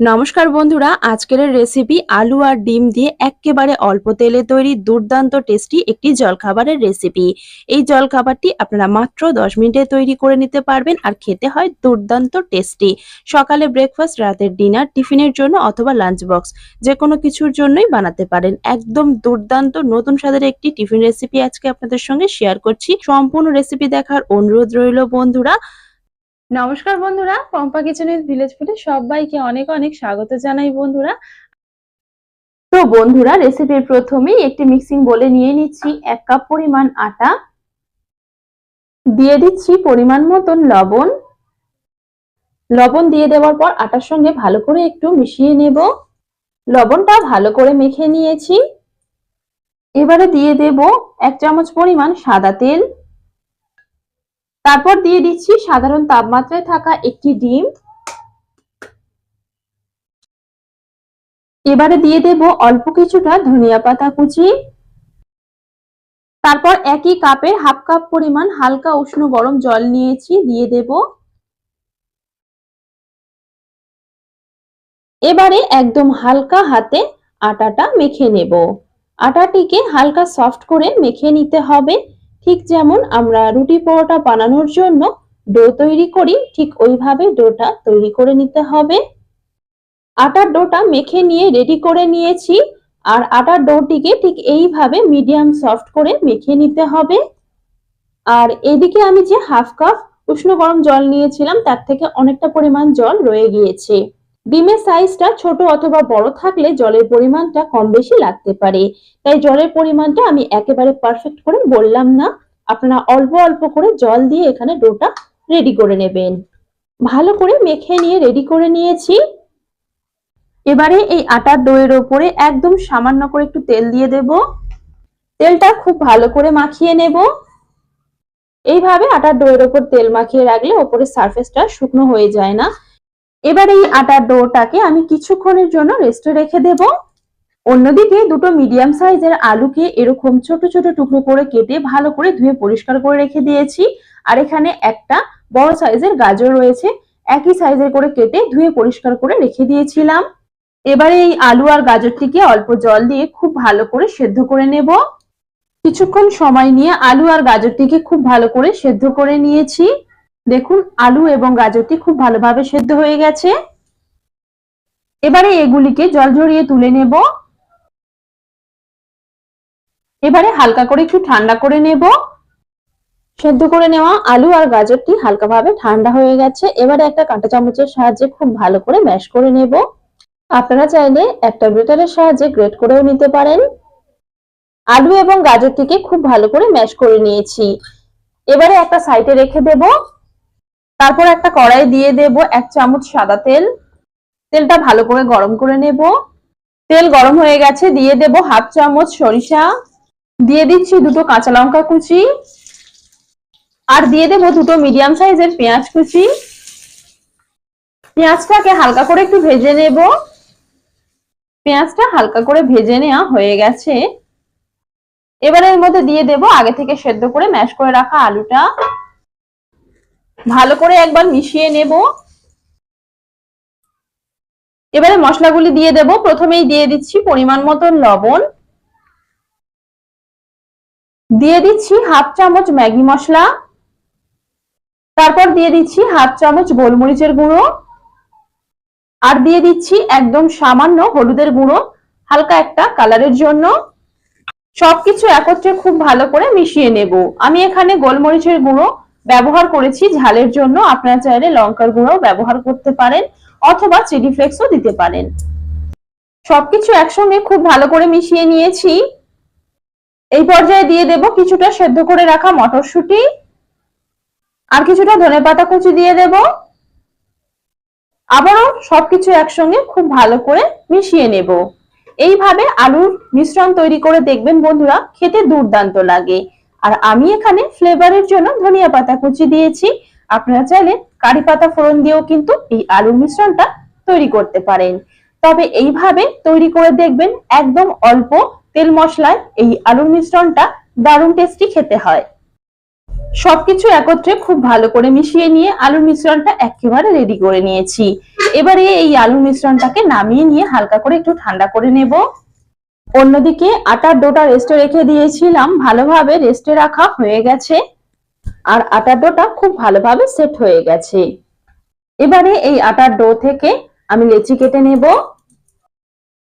নমস্কার বন্ধুরা, আজকের রেসিপি আলু আর ডিম দিয়ে এক্কেবারে অল্প তেলে তৈরি দুর্দান্ত টেস্টি একটি জলখাবারের রেসিপি এই জলখাবারটি আপনারা মাত্র দশ মিনিটে তৈরি করে নিতে পারবেন আর খেতে হয় দুর্দান্ত টেস্টি সকালে ব্রেকফাস্ট রাতের ডিনার টিফিনের জন্য অথবা লাঞ্চ বক্স যে কোনো কিছুর জন্যই বানাতে পারেন। একদম দুর্দান্ত নতুন স্বাদের একটি টিফিন রেসিপি আজকে আপনাদের সঙ্গে শেয়ার করছি। সম্পূর্ণ রেসিপি দেখার অনুরোধ রইল বন্ধুরা। নমস্কার বন্ধুরা, পম্পা কিচেনের ভিলেজ ফুডে সবাইকে অনেক অনেক স্বাগত জানাই বন্ধুরা। তো বন্ধুরা রেসিপির প্রথমেই একটি মিক্সিং বলে নিয়ে নিচ্ছি। এক কাপ পরিমাণ আটা, দিয়ে দিচ্ছি পরিমাণ মতন লবণ। লবণ দিয়ে দেওয়ার পর আটার সঙ্গে ভালো করে একটু মিশিয়ে নেব। লবণটা ভালো করে মেখে নিয়েছি। এবারে দিয়ে দেব এক চামচ পরিমাণ সাদা তেল। তারপর দিয়ে দিচ্ছি সাধারণ তাপমাত্রায় থাকা একটি ডিম। এবারে দিয়ে দেব অল্প কিছুটা ধনিয়া পাতা কুচি। তারপর একই কাপের হাফ কাপ পরিমাণ হালকা উষ্ণ গরম জল নিয়েছি, দিয়ে দেব। এবারে একদম হালকা হাতে আটাটা মেখে নেব। আটাটিকে হালকা সফট করে মেখে নিতে হবে। ঠিক যেমন আমরা রুটি পরোটা বানানোর জন্য ডো তৈরি করি, ঠিক ওইভাবে ডোটা তৈরি করে নিতে হবে। আটার ডোটা মেখে নিয়ে রেডি করে নিয়েছি আর আটার ডোটিকে ঠিক এইভাবে মিডিয়াম সফট করে মেখে নিতে হবে। আর এদিকে আমি যে হাফ কাপ উষ্ণ গরম জল নিয়েছিলাম, তার থেকে অনেকটা পরিমাণ জল রয়ে গিয়েছে। ডিমের সাইজটা ছোট অথবা বড় থাকলে জলের পরিমাণটা কম বেশি লাগতে পারে। তাই জলের পরিমাণটা আমি একেবারে পারফেক্ট করে বললাম না। আপনারা অল্প অল্প করে জল দিয়ে এখানে ডোটা রেডি করে নেবেন। ভালো করে মেখে নিয়ে রেডি করে নিয়েছি। এবারে এই আটার ডোয়ের ওপরে একদম সামান্য করে একটু তেল দিয়ে দেব। তেলটা খুব ভালো করে মাখিয়ে নেব। এইভাবে আটার ডোয়ের ওপর তেল মাখিয়ে রাখলে ওপরের সারফেসটা শুকনো হয়ে যায় না। এবার এই আটার ডোটাকে আমি কিছুক্ষণের জন্য রেস্টে রেখে দেব। অন্যদিকে দুটো মিডিয়াম সাইজের আলুকে এরকম ছোট ছোট টুকরো করে কেটে ভালো করে ধুয়ে পরিষ্কার করে রেখে দিয়েছি। আর এখানে একটা বড় সাইজের গাজর রয়েছে, একই সাইজের করে কেটে ধুয়ে পরিষ্কার করে রেখে দিয়েছিলাম। এবারে এই আলু আর গাজরটিকে অল্প জল দিয়ে খুব ভালো করে সেদ্ধ করে নেব। কিছুক্ষণ সময় নিয়ে আলু আর গাজরটিকে খুব ভালো করে সেদ্ধ করে নিয়েছি। দেখুন, আলু এবং গাজরটি খুব ভালোভাবে সেদ্ধ হয়ে গেছে। এবারে এগুলিকে জল ঝরিয়ে তুলে নেব। এবারে হালকা করে একটু ঠান্ডা করে নেব। সেদ্ধ করে নেওয়া আলু আর গাজরটি হালকাভাবে ঠান্ডা হয়ে গেছে। এবারে একটা কাঁটা চামচের সাহায্যে খুব ভালো করে ম্যাশ করে নেব। আপনারা চাইলে একটা গ্রেটারের সাহায্যে গ্রেট করেও নিতে পারেন। আলু এবং গাজরটিকে খুব ভালো করে ম্যাশ করে নিয়েছি। এবারে একটা সাইডে রেখে দেব। তারপর একটা কড়াই দিয়ে দেব এক চামচ সাদা তেল। তেলটা ভালো করে গরম করে নেব। তেল গরম হয়ে গেছে, দিয়ে দেব হাফ চামচ সরিষা। দিয়ে দিচ্ছি দুটো কাঁচা লঙ্কা কুচি। আর দিয়ে দেব দুটো মিডিয়াম সাইজের পেঁয়াজ কুচি। পেঁয়াজটাকে হালকা করে একটু ভেজে নেব। পেঁয়াজটা হালকা করে ভেজে নেওয়া হয়ে গেছে। এবার এর মধ্যে দিয়ে দেব আগে থেকে সেদ্ধ করে ম্যাশ করে রাখা আলুটা। ভালো করে একবার মিশিয়ে নেব। এবারে মশলাগুলি দিয়ে দেব। প্রথমেই দিয়ে দিচ্ছি পরিমাণ মতো লবণ। দিয়ে দিচ্ছি হাফ চামচ ম্যাগি মশলা। তারপর দিয়ে দিচ্ছি হাফ চামচ গোলমরিচের গুঁড়ো। আর দিয়ে দিচ্ছি একদম সামান্য হলুদের গুঁড়ো, হালকা একটা কালারের জন্য। সবকিছু একত্রে খুব ভালো করে মিশিয়ে নেব। আমি এখানে গোলমরিচের গুঁড়ো ব্যবহার করেছি ঝালের জন্য। আপনারা চাইলে লঙ্কার গুঁড়ো ব্যবহার করতে পারেন অথবা চিলি ফ্লেক্সও দিতে পারেন। সবকিছু একসঙ্গে খুব ভালো করে মিশিয়ে নিয়েছি। এই পর্যায়ে দিয়ে দেব কিছুটা সেদ্ধ করে রাখা মটরশুঁটি। আর কিছুটা ধনে পাতা কুচি দিয়ে দেব। আবারও সবকিছু একসঙ্গে খুব ভালো করে মিশিয়ে নেব। এইভাবে আলুর মিশ্রণ তৈরি করে দেখবেন বন্ধুরা, খেতে দুর্দান্ত লাগে। আর আমি এখানে ফ্লেভারের জন্য ধনিয়া পাতা কুচি দিয়েছি। আপনারা চাইলে কারি পাতা ফোড়ন দিয়েও কিন্তু এই আলুর মিশ্রণটা তৈরি করতে পারেন। তবে এইভাবে তৈরি করে দেখবেন একদম অল্প তেল মশলায় এই আলুর মিশ্রণটা দারুণ টেস্টি খেতে হয়। সবকিছু একত্রে খুব ভালো করে মিশিয়ে নিয়ে আলুর মিশ্রণটা একেবারে রেডি করে নিয়েছি। এবারে এই আলুর মিশ্রণটাকে নামিয়ে নিয়ে হালকা করে একটু ঠান্ডা করে নেব। অন্যদিকে আটার ডোটা রেস্টে রেখে দিয়েছিলাম। ভালোভাবে রেস্টে রাখা হয়ে গেছে। আর আটার ডোটা খুব ভালোভাবে সেট হয়ে গেছে। এবারে এই আটার ডো থেকে আমি লেচি কেটে নেব।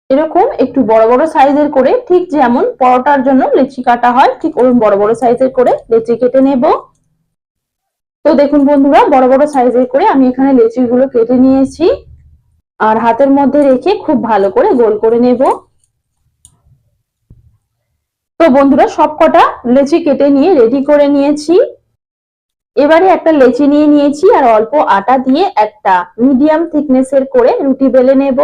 এরকম একটু বড় বড় সাইজের করে ঠিক যেমন পরোটার জন্য লেচি কাটা হয়, ঠিক ওরকম বড় বড় সাইজের করে লেচি কেটে নেব। তো দেখুন বন্ধুরা, বড় বড় সাইজের করে আমি এখানে লেচিগুলো কেটে নিয়েছি। আর হাতের মধ্যে রেখে খুব ভালো করে গোল করে নেব। তো বন্ধুরা সবকটা লেচি কেটে নিয়ে রেডি করে নিয়েছি। এবারে একটা লেচি নিয়ে নিয়েছি আর অল্প আটা দিয়ে একটা মিডিয়াম থিকনেসের করে রুটি বেলে নেব।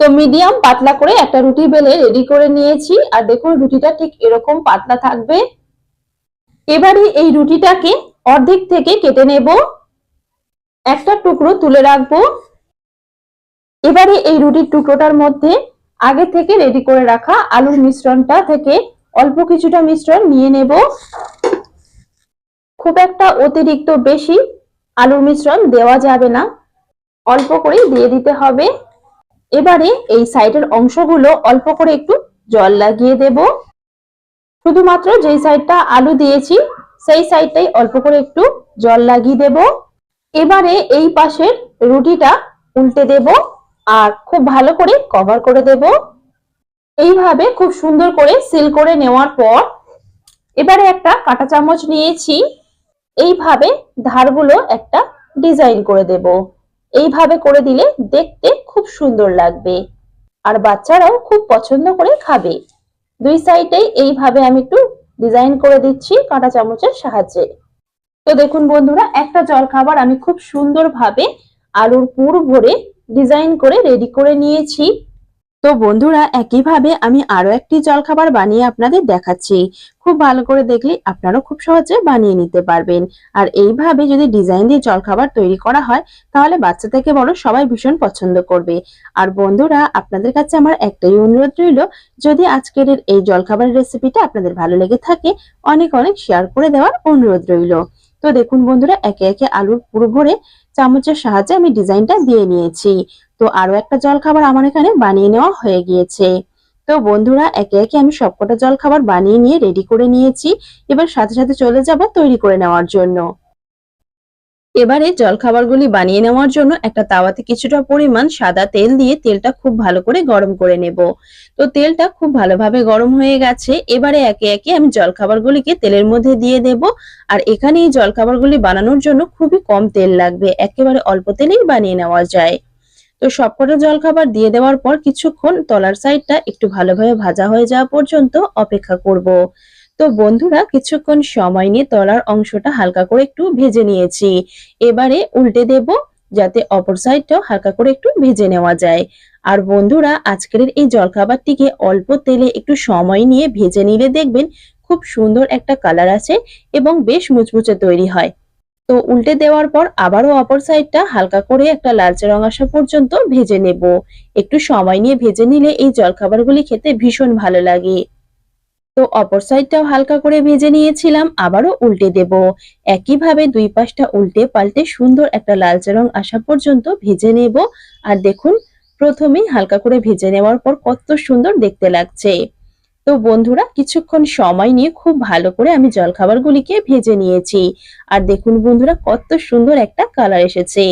তো মিডিয়াম পাতলা করে একটা রুটি বেলে রেডি করে নিয়েছি আর দেখুন রুটিটা ঠিক এরকম পাতলা থাকবে। এবারে এই রুটিটাকে অর্ধেক থেকে কেটে নেব। একটা টুকরো তুলে রাখব। এবারে এই রুটির টুকরোটার মধ্যে আগে থেকে রেডি করে রাখা আলুর মিশ্রণটা থেকে অল্প কিছুটা মিশ্রণ নিয়ে নেব। খুব একটা অতিরিক্ত বেশি আলুর মিশ্রণ দেওয়া যাবে না। অল্প করে দিয়ে দিতে হবে। এবারে এই সাইডের অংশগুলো অল্প করে একটু জল লাগিয়ে দেব। শুধুমাত্র যেই সাইডটা আলু দিয়েছি, সেই সাইডটাই অল্প করে একটু জল লাগিয়ে দেব। এবারে এই পাশের রুটিটা উল্টে দেব। আর খুব ভালো করে কভার করে দেব। এইভাবে খুব সুন্দর করে সিল করে নেওয়ার পর এবারে একটা কাঁটা চামচ নিয়েছি। এইভাবে ধারগুলো একটা ডিজাইন করে দেব। এইভাবে করে দিলে দেখতে খুব সুন্দর লাগবে। আর বাচ্চারাও খুব পছন্দ করে খাবে। দুই সাইডেই এইভাবে আমি একটু ডিজাইন করে দিচ্ছি কাঁটা চামচের সাহায্যে। তো দেখুন বন্ধুরা, একটা জল খাবার আমি খুব সুন্দরভাবে আলুর পুর ভরে ডিজাইন করে রেডি করে নিয়েছি। তো বন্ধুরা, একইভাবে আমি আরও একটি জলখাবার বানিয়ে আপনাদের দেখাচ্ছি। খুব ভালো করে দেখলে আপনারাও খুব সহজে বানিয়ে নিতে পারবেন। আর এইভাবে যদি ডিজাইন দিয়ে জলখাবার তৈরি করা হয়, তাহলে বাচ্চা থেকে বড় সবাই ভীষণ পছন্দ করবে। আর বন্ধুরা, আপনাদের কাছে আমার একটাই অনুরোধ রইল, যদি আজকের এই জলখাবারের রেসিপিটা আপনাদের ভালো লেগে থাকে, অনেক অনেক শেয়ার করে দেওয়ার অনুরোধ রইল। তো দেখুন বন্ধুরা, একে একে আলুর পুরো ভরে চামচের সাহায্যে আমি ডিজাইনটা দিয়ে নিয়েছি। তো আরও একটা জল খাবার আমার এখানে বানিয়ে নেওয়া হয়ে গিয়েছে। তো বন্ধুরা, একে একে আমি সবকটা জল খাবার বানিয়ে নিয়ে রেডি করে নিয়েছি। এবার সাথে সাথে চলে যাব তৈরি করে নেওয়ার জন্য। এবারে জলখাবারগুলি বানিয়ে নেওয়ার জন্য একটা তাওয়াতে কিছুটা পরিমাণ সাদা তেল দিয়ে তেলটা খুব ভালো করে গরম করে নেব। তো তেলটা খুব ভালোভাবে গরম হয়ে গেছে। এবারে একে একে আমি জলখাবারগুলিকে তেলের মধ্যে দিয়ে দেব। আর এখানে এই জলখাবারগুলি বানানোর জন্য খুবই কম তেল লাগবে। একেবারে অল্প তেলেই বানিয়ে নেওয়া যায়। তো সবকটা জলখাবার দিয়ে দেওয়ার পর কিছুক্ষণ তলার সাইডটা একটু ভালোভাবে ভাজা হয়ে যাওয়া পর্যন্ত অপেক্ষা করব। তো বন্ধুরা, কিছুক্ষণ সময় নিয়ে তলার অংশটা হালকা করে একটু ভেজে নিয়েছি। এবারে উল্টে দেব যাতে অপর সাইডটাও হালকা করে একটু ভেজে নেওয়া যায়। আর বন্ধুরা, আজকের এই জলখাবারটিকে অল্প তেলে একটু সময় নিয়ে ভেজে নিলে দেখবেন খুব সুন্দর একটা কালার আছে এবং বেশ মুচমুচে তৈরি হয়। তো উল্টে দেওয়ার পর আবারও অপর সাইডটা হালকা করে একটা লালচে রং আসা পর্যন্ত ভেজে নেব। একটু সময় নিয়ে ভেজে নিলে এই জলখাবারগুলি খেতে ভীষণ ভালো লাগে। তো অপর সাইডটাও হালকা করে ভেজে নিয়েছিলাম, আবারও উল্টে দেব। একইভাবে দুই পাশটা উল্টে পাল্টে সুন্দর একটা লালচে রং আসা পর্যন্ত ভেজে নেব। আর দেখুন, প্রথমেই হালকা করে ভেজে নেওয়ার পর কত সুন্দর দেখতে লাগছে। তো বন্ধুরা, কিছুক্ষণ সময় নিয়ে খুব ভালো করে আমি জলখাবারগুলিকে ভেজে নিয়েছি। আর দেখুন বন্ধুরা, কত সুন্দর একটা কালার এসেছে।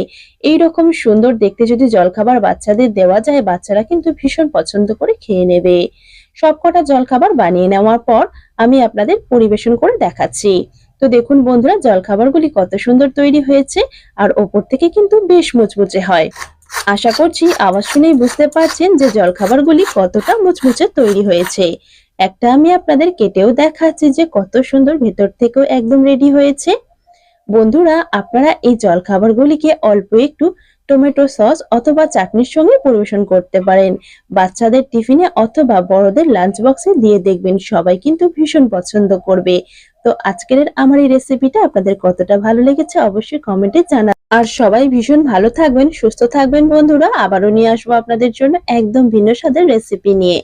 এই রকম সুন্দর দেখতে যদি জলখাবার বাচ্চাদের দেওয়া যায়, বাচ্চারা কিন্তু ভীষণ পছন্দ করে খেয়ে নেবে। সবকটা জলখাবার বানিয়ে নেওয়ার পর আমি আপনাদের পরিবেশন করে দেখাচ্ছি। তো দেখুন বন্ধুরা, জলখাবারগুলি কত সুন্দর তৈরি হয়েছে আর ওপর থেকে কিন্তু বেশ মুচমুচে হয়। আশা করছি আওয়াজ শুনেই বুঝতে পারছেন যে জলখাবারগুলি কতটা মুচমুচে তৈরি হয়েছে। একটা আমি আপনাদের কেটেও দেখাচ্ছি যে কত সুন্দর ভেতর থেকেও একদম রেডি হয়েছে। বন্ধুরা, আপনারা এই জলখাবারগুলিকে অল্প একটু টমেটো সস অথবা চাটনির সঙ্গে পরিবেশন করতে পারেন। বাচ্চাদের টিফিনে অথবা বড়দের লাঞ্চ বক্সে দিয়ে দেখবেন সবাই কিন্তু ভীষণ পছন্দ করবে। তো আজকের আমার এই রেসিপিটা আপনাদের কতটা ভালো লেগেছে অবশ্যই কমেন্টে জানা আর সবাই ভীষণ ভালো থাকবেন, সুস্থ থাকবেন বন্ধুরা। আবারও নিয়ে আসব আপনাদের জন্য একদম ভিন্ন স্বাদের রেসিপি নিয়ে।